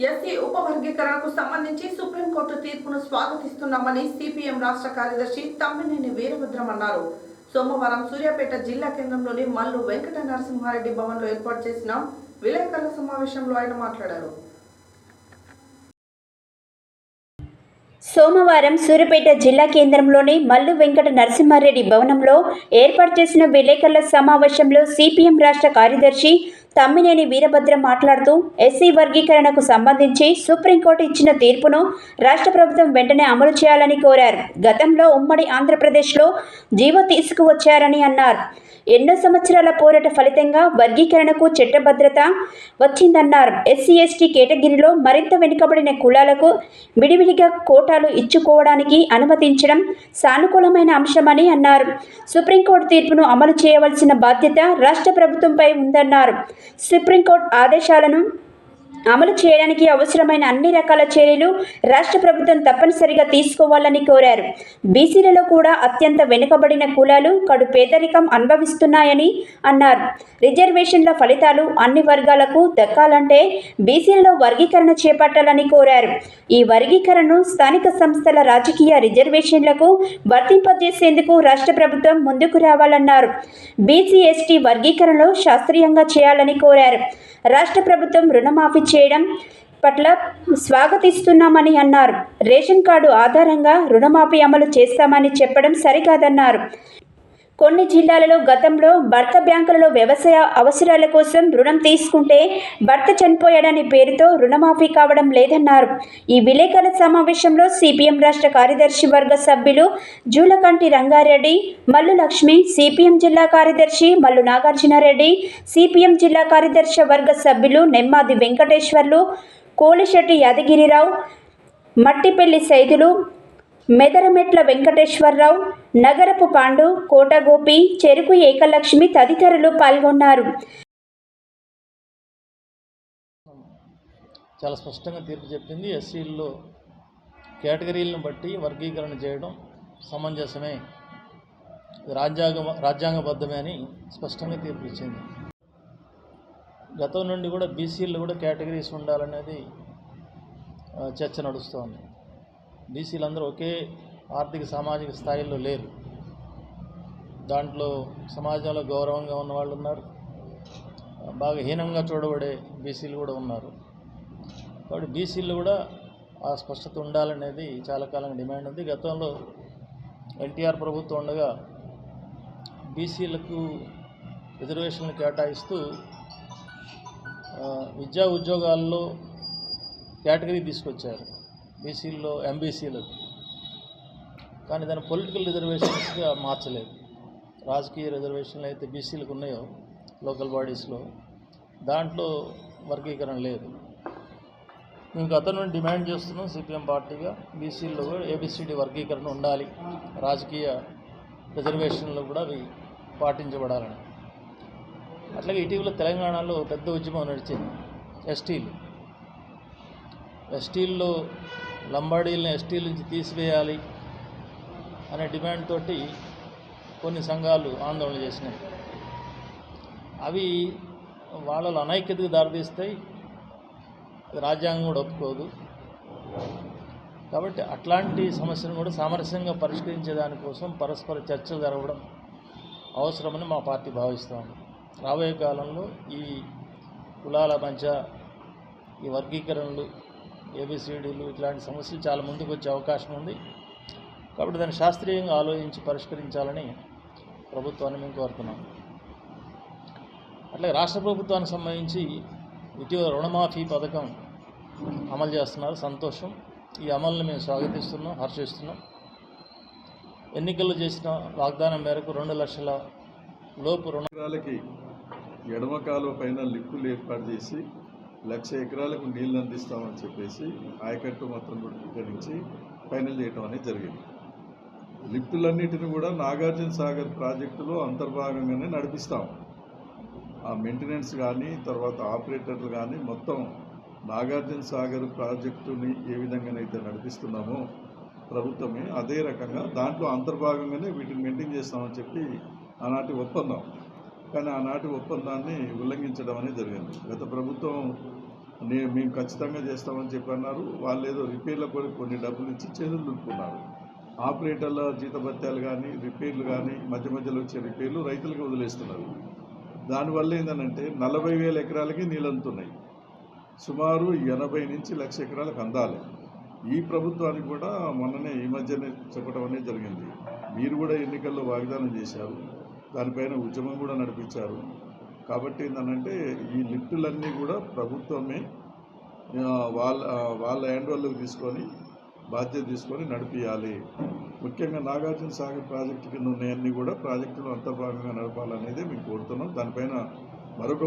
SC ఉపవర్గీకరణకు సంబంధించి supreme court తీర్పును స్వాగతిస్తున్నామని CPM రాష్ట్ర కార్యదర్శి తమ్మినేని వీరభద్రం అన్నారు. సోమవారం సూర్యాపేట జిల్లా కేంద్రంలోని మల్లు వెంకట నరసింహారెడ్డి భవన్లో ఏర్పాటు చేసిన విలేకరుల సమావేశంలో ఆయన మాట్లాడారు. సోమవారం సూర్యాపేట జిల్లా కేంద్రంలోని మల్లు వెంకట నరసింహారెడ్డి భవనంలో ఏర్పాటు చేసిన విలేకరుల సమావేశంలో సిపిఎం రాష్ట్ర కార్యదర్శి తమ్మినేని వీరభద్రం మాట్లాడుతూ ఎస్సీ వర్గీకరణకు సంబంధించి సుప్రీంకోర్టు ఇచ్చిన తీర్పును రాష్ట్ర ప్రభుత్వం వెంటనే అమలు చేయాలని కోరారు. గతంలో ఉమ్మడి ఆంధ్రప్రదేశ్లో జీవో తీసుకువచ్చారని అన్నారు. ఎన్నో సంవత్సరాల పోరాట ఫలితంగా వర్గీకరణకు చట్టభద్రత వచ్చిందన్నారు. ఎస్సీ ఎస్టీ కేటగిరీలో మరింత వెనుకబడిన కులాలకు విడివిడిగా కోటాలు ఇచ్చుకోవడానికి అనుమతించడం సానుకూలమైన అంశమని అన్నారు. సుప్రీంకోర్టు తీర్పును అమలు చేయవలసిన బాధ్యత రాష్ట్ర ప్రభుత్వంపై ఉందన్నారు. సుప్రీంకోర్టు ఆదేశాలను అమలు చేయడానికి అవసరమైన అన్ని రకాల చర్యలు రాష్ట్ర ప్రభుత్వం తప్పనిసరిగా తీసుకోవాలని కోరారు. బీసీలలో కూడా అత్యంత వెనుకబడిన కులాలు కడు పేదరికం అనుభవిస్తున్నాయని అన్నారు. రిజర్వేషన్ల ఫలితాలు అన్ని వర్గాలకు దక్కాలంటే బీసీలలో వర్గీకరణ చేపట్టాలని కోరారు. ఈ వర్గీకరణను స్థానిక సంస్థల రాజకీయ రిజర్వేషన్లకు వర్తింపజేసేందుకు రాష్ట్ర ప్రభుత్వం ముందుకు రావాలన్నారు. బీసీ ఎస్టీ వర్గీకరణలో శాస్త్రీయంగా చేయాలని కోరారు. రాష్ట్ర ప్రభుత్వం రుణమాఫీ చేయడం పట్ల స్వాగతిస్తున్నామని అన్నారు. రేషన్ కార్డు ఆధారంగా రుణమాఫీ అమలు చేస్తామని చెప్పడం సరికాదన్నారు. కొన్ని జిల్లాలలో గతంలో భర్త బ్యాంకులలో వ్యవసాయ అవసరాల కోసం రుణం తీసుకుంటే భర్త చనిపోయాడనే పేరుతో రుణమాఫీ కావడం లేదన్నారు. ఈ విలేకరుల సమావేశంలో సిపిఎం రాష్ట్ర కార్యదర్శి వర్గ సభ్యులు జూలకంటి రంగారెడ్డి మల్లు లక్ష్మి సిపిఎం జిల్లా కార్యదర్శి మల్లు నాగార్జునారెడ్డి సిపిఎం జిల్లా కార్యదర్శి వర్గ సభ్యులు నెమ్మాది వెంకటేశ్వర్లు కోలిశెట్టి యాదగిరిరావు మట్టిపల్లి సైదులు మెదరమెట్ల వెంకటేశ్వరరావు నగరపు పాండు కోటగోపి చెరుకు ఏకలక్ష్మి తదితరులు పాల్గొన్నారు. చాలా స్పష్టంగా తీర్పు చెప్పింది. ఎస్సీల్లో కేటగిరీలను బట్టి వర్గీకరణ చేయడం సమంజసమే. రాజ్యాంగ రాజ్యాంగబద్ధమే అని స్పష్టంగా తీర్పు ఇచ్చింది. గతం నుండి కూడా బీసీలు కూడా కేటగిరీస్ ఉండాలనేది చర్చ నడుస్తోంది. బీసీలందరూ ఒకే ఆర్థిక సామాజిక స్థాయిలో లేరు. దాంట్లో సమాజంలో గౌరవంగా ఉన్న వాళ్ళు ఉన్నారు బాగా హీనంగా చూడబడే బీసీలు కూడా ఉన్నారు. కాబట్టి బీసీలు కూడా ఆ స్పష్టత ఉండాలనేది చాలా కాలంగా డిమాండ్ ఉంది. గతంలో ఎన్టీఆర్ ప్రభుత్వం ఉండగా బీసీలకు రిజర్వేషన్లు కేటాయిస్తూ విద్యా ఉద్యోగాల్లో కేటగిరీ తీసుకొచ్చారు. బీసీల్లో ఎంబీసీలకు కానీ దాన్ని పొలిటికల్ రిజర్వేషన్స్గా మార్చలేదు. రాజకీయ రిజర్వేషన్లు అయితే బీసీలకు ఉన్నాయో లోకల్ బాడీస్లో దాంట్లో వర్గీకరణ లేదు. మేము గతం నుండి డిమాండ్ చేస్తున్నాం సిపిఎం పార్టీగా బీసీల్లో కూడా ఏబిసిడి వర్గీకరణ ఉండాలి. రాజకీయ రిజర్వేషన్లు కూడా అవి పాటించబడాలని. అట్లాగే ఇటీవల తెలంగాణలో పెద్ద ఉద్యమం నడిచింది. ఎస్టీలు ఎస్టీల్లో లంబాడీలను ఎస్టీల నుంచి తీసివేయాలి అనే డిమాండ్ తోటి కొన్ని సంఘాలు ఆందోళన చేసినాయి. అవి వాళ్ళలో అనైక్యతకు దారితీస్తాయి. రాజ్యాంగం కూడా ఒప్పుకోదు. కాబట్టి అట్లాంటి సమస్యను కూడా సామరస్యంగా పరిష్కరించే దానికోసం పరస్పర చర్చలు జరగడం అవసరమని మా పార్టీ భావిస్తాము రాబోయే కాలంలో ఈ కులాల మధ్య ఈ వర్గీకరణలు ఏబిసిడీలు ఇట్లాంటి సమస్యలు చాలా ముందుకు వచ్చే అవకాశం ఉంది. కాబట్టి దాన్ని శాస్త్రీయంగా ఆలోచించి పరిష్కరించాలని ప్రభుత్వాన్ని మేము కోరుతున్నాం. అట్లాగే రాష్ట్ర ప్రభుత్వానికి సంబంధించి ఇటీవల రుణమాఫీ పథకం అమలు చేస్తున్నారు. సంతోషం. ఈ అమలుని మేము స్వాగతిస్తున్నాం హర్షిస్తున్నాం. ఎన్నికల్లో చేసిన వాగ్దానం మేరకు రెండు లక్షల లోపు రుణాలకి ఎడమకాలు ఎడమ కాలువ పైన లిప్పులు ఏర్పాటు చేసి లక్ష ఎకరాలకు నీళ్ళు అందిస్తామని చెప్పేసి ఆయకట్టు మొత్తం కూడా ఫైనల్ చేయడం అనేది జరిగింది. లిఫ్టులన్నిటిని కూడా నాగార్జున సాగర్ ప్రాజెక్టులో అంతర్భాగంగానే నడిపిస్తాం ఆ మెయింటెనెన్స్ కానీ తర్వాత ఆపరేటర్లు కానీ మొత్తం నాగార్జున సాగర్ ప్రాజెక్టుని ఏ విధంగానైతే నడిపిస్తున్నామో ప్రభుత్వమే అదే రకంగా దాంట్లో అంతర్భాగంగానే వీటిని మెయింటైన్ చేస్తామని చెప్పి ఆనాటి ఒప్పందం. కానీ ఆనాటి ఒప్పందాన్ని ఉల్లంఘించడం అనేది జరిగింది. గత ప్రభుత్వం నేను మేము ఖచ్చితంగా చేస్తామని చెప్పి అన్నారు వాళ్ళు ఏదో రిపేర్ల కొరకు కొన్ని డబ్బులు ఇచ్చి చేతులు దులుపుకున్నారు. ఆపరేటర్ల జీతభత్యాలు కానీ రిపేర్లు కానీ మధ్య మధ్యలో వచ్చే రిపేర్లు రైతులకు వదిలేస్తున్నారు. దానివల్ల ఏంటంటే నలభై వేల ఎకరాలకి నీళ్ళంతున్నాయి. సుమారు ఎనభై నుంచి లక్ష ఎకరాలకు అందాలి. ఈ ప్రభుత్వానికి కూడా మొన్ననే ఈ మధ్యనే చెప్పడం అనేది జరిగింది. మీరు కూడా ఎన్నికల్లో వాగ్దానం చేశారు. దానిపైన ఉద్యమం కూడా నడిపించారు. కాబట్టి ఏంటంటే ఈ లిఫ్టులన్నీ కూడా ప్రభుత్వమే వాళ్ళ వాళ్ళ హ్యాండ్ వాళ్ళకి తీసుకొని బాధ్యత తీసుకొని నడిపించాలి ముఖ్యంగా నాగార్జున సాగర్ ప్రాజెక్టు కింద ఉన్నాయన్నీ కూడా ప్రాజెక్టులు అంతర్భాగంగా నడపాలనేది మేము కోరుతున్నాం. దానిపైన మరొక